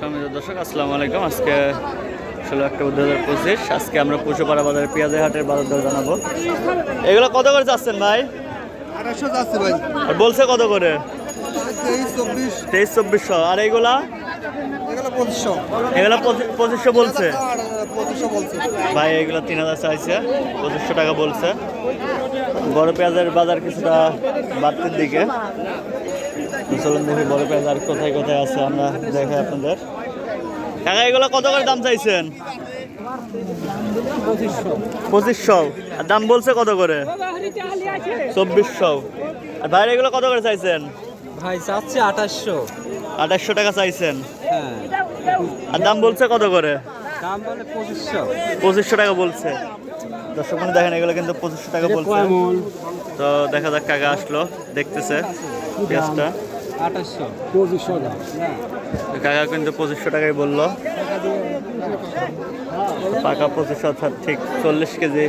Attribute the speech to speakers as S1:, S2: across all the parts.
S1: সম্মানিত দর্শক আসসালামু আলাইকুম। আজকে ষোলো অক্টোবর দু হাজার পঁচিশ আজকে আমরা পশুপাড়া বাজারে পেঁয়াজের হাটের বাজার দর জানাব। এগুলো কত করে চাচ্ছেন ভাই?
S2: যাচ্ছে ভাই।
S1: আর বলছে কত করে?
S2: তেইশ
S1: চব্বিশশো। আর এইগুলা
S2: এগুলো পঁচিশশো
S1: বলছে। ভাই এগুলো তিন হাজার চাইছে পঁচিশশো টাকা বলছে। বড় পেঁয়াজের বাজার কিছুটা বাড়তির দিকে। চলুন দেখি বড় পেঁয়াজ আর কোথায় কোথায় আছে আমরা দেখে আপনাদের। কাকা এগুলো কত করে দাম চাইছেন? পঁচিশশো। আর দাম বলছে কত করে? চব্বিশশো। আর বাইরে এগুলো কত করে চাইছেন?
S3: ভাই চাচ্ছে আঠাশশো।
S1: আঠাশশো টাকা চাইছেন।
S3: হ্যাঁ।
S1: আর দাম বলছে কত করে?
S3: দাম বলে পঁচিশশো।
S1: পঁচিশশো টাকা বলছে। দর্শক বন্ধু দেখেন এগুলো কিন্তু পঁচিশশো টাকা বলছে। তো দেখা যাক কাকা আসলো দেখতেছে পেঁয়াজটা।
S3: আঠাশশো। পঁচিশশো
S1: কাকা কিন্তু পঁচিশশো টাকাই বলল। পাকা পঁচিশশো অর্থাৎ ঠিক চল্লিশ কেজি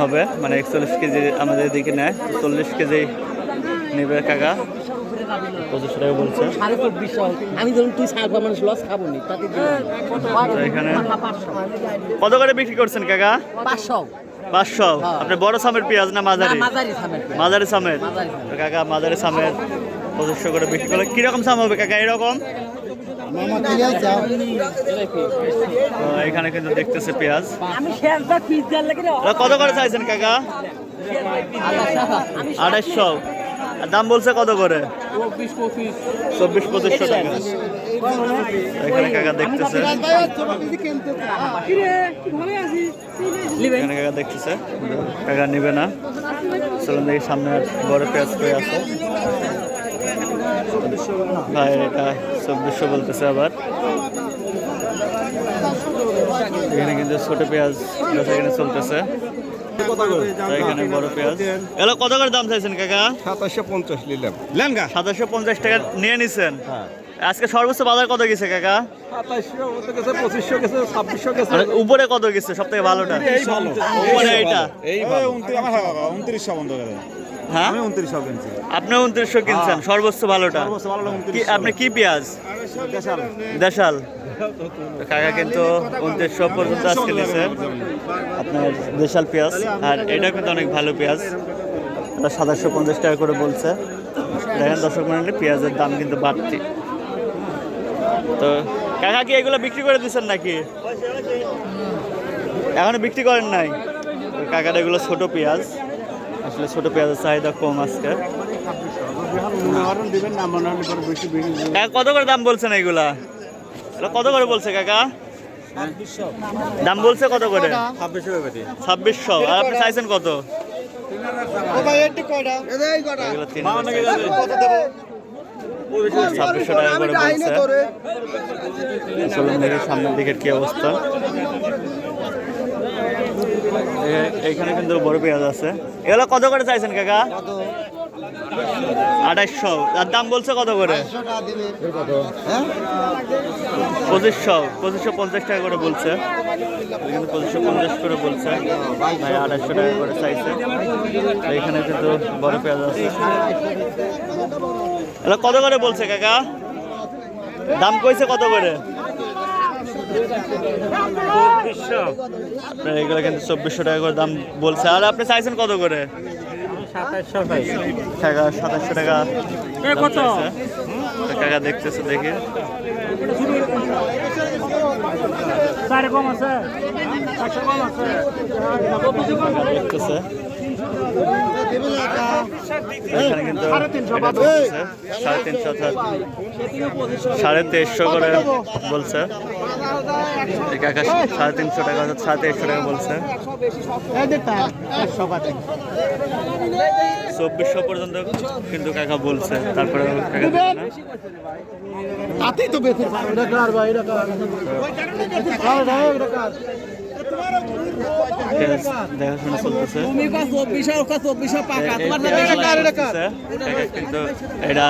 S1: হবে মানে একচল্লিশ কেজি আমাদের দিকে নেয়। চল্লিশ কেজি নেবে কাকা। পঁচিশশো টাকা বলছে।
S4: আমি ধরুন তুই সার মানুষ লস খাব নি
S1: এখানে কত করে বিক্রি করছেন কাকা?
S4: পাঁচশো।
S1: পাঁচশো। আপনি বড় সামের পেঁয়াজ না মাঝারি?
S4: মাঝারি সামের।
S1: মাঝারি সামের। কাকা মাঝারি সামের। পঁচিশশো করে বিক্রি করলে কীরকম সাম হবে কাকা? এরকম? এখানে কিন্তু দেখতেছে পেঁয়াজ। কত করে চাইছেন কাকা? আড়াইশো। দাম বলছে কত করে? চব্বিশ পঁচিশশো টাকা। এখানে কাকা দেখতেছে। এখানে কাকা দেখতেছে। কাকা নিবে না। চলুন দেখি সামনে বড় পেঁয়াজ পেয়ে আছে। ভাই এটা চব্বিশশো বলতেছে আবার এখানে কিন্তু ছোট পেঁয়াজ এখানে চলতেছে এখানে বড় পেঁয়াজ এগুলো কত করে দাম চাইছেন কাকা
S2: সাতাশশো পঞ্চাশ নিলাম
S1: সাতাশশো পঞ্চাশ টাকা নিয়ে নিছেন আজকে সর্বোচ্চ বাজার কত গেছে কাকা উপরে কত গেছে সব থেকে ভালোটা উপরে এইটা
S5: উনত্রিশশো বন্ধ করে
S1: হ্যাঁ?
S5: আমি উনত্রিশশো কিনছি।
S1: আপনি উনত্রিশশো কিনছেন সর্বোচ্চ ভালোটা। কি আপনি কি পেঁয়াজ?
S5: দেশাল।
S1: দেশাল। কাকা কিন্তু উনত্রিশশো পর্যন্ত আজকে আপনার দেশাল পেঁয়াজ। আর এটা কিন্তু অনেক ভালো পেঁয়াজ। এটা সাতাশশো পঞ্চাশ টাকা করে বলছে। দেখেন দর্শক মন্ডলী পেঁয়াজের দাম কিন্তু বাড়তি। তো কাকা কি এগুলো বিক্রি করে দিচ্ছেন নাকি? এখনও বিক্রি করেন নাই? তো কাকার এগুলো ছোট পেঁয়াজ। আসলে ছোট পেঁয়াজের চাহিদা কম আজকে। কত করে দাম বলছেন এগুলো? কত করে বলছে কাকা? দাম বলছে কত করে?
S5: ছাব্বিশশো।
S1: আর আপনি চাইছেন কত? ছাব্বিশশো টাকা করে বলছে। সামনের দিকের কি অবস্থা। এ- এইখানে কিন্তু বড় পেঁয়াজ আছে। এগুলো কত করে চাইছেন কাকা? আঠাইশশো। আর দাম বলছে কত করে? পঁচিশশো। পঁচিশশো পঞ্চাশ টাকা করে বলছে। কিন্তু পঁচিশশো পঞ্চাশ করে বলছে। ভাই আড়াইশো টাকা করে চাইছে। এখানে কিন্তু বড় পেঁয়াজ আছে। এটা কত করে বলছে কাকা? দাম কইছে কত করে? এগুলো কিন্তু চব্বিশশো টাকা করে দাম বলছে। আর আপনি চাইছেন কত করে? টাকা সাতাশশো টাকা। দাম চাইছে। তো দেখতেছে দেখি। দেখতেছে। এখানে কিন্তু সাড়ে তিনশো সাড়ে তেইশশো করে বলছে সাড়ে তিনশো টাকা সাড়ে তেইশশো টাকা বলছে। চব্বিশশো পর্যন্ত কিন্তু কাকা বলছে তারপরে কাকা
S2: তো বেঁচে
S1: দেখাশোনা চলতেছে। কিন্তু এটা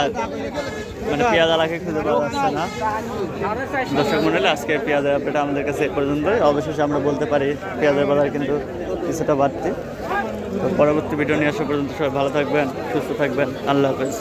S1: মানে পেঁয়াজ আলাকে খুঁজে পাওয়া যাচ্ছে না। দর্শক মন্ডলী আজকে পেঁয়াজের আপডেট আমাদের কাছে এ পর্যন্তই। অবশেষে আমরা বলতে পারি পেঁয়াজের বাজার কিন্তু কিছুটা বাড়তি। তো পরবর্তী ভিডিও নিয়ে আসা পর্যন্ত সবাই ভালো থাকবেন সুস্থ থাকবেন। আল্লাহ হাফেজ।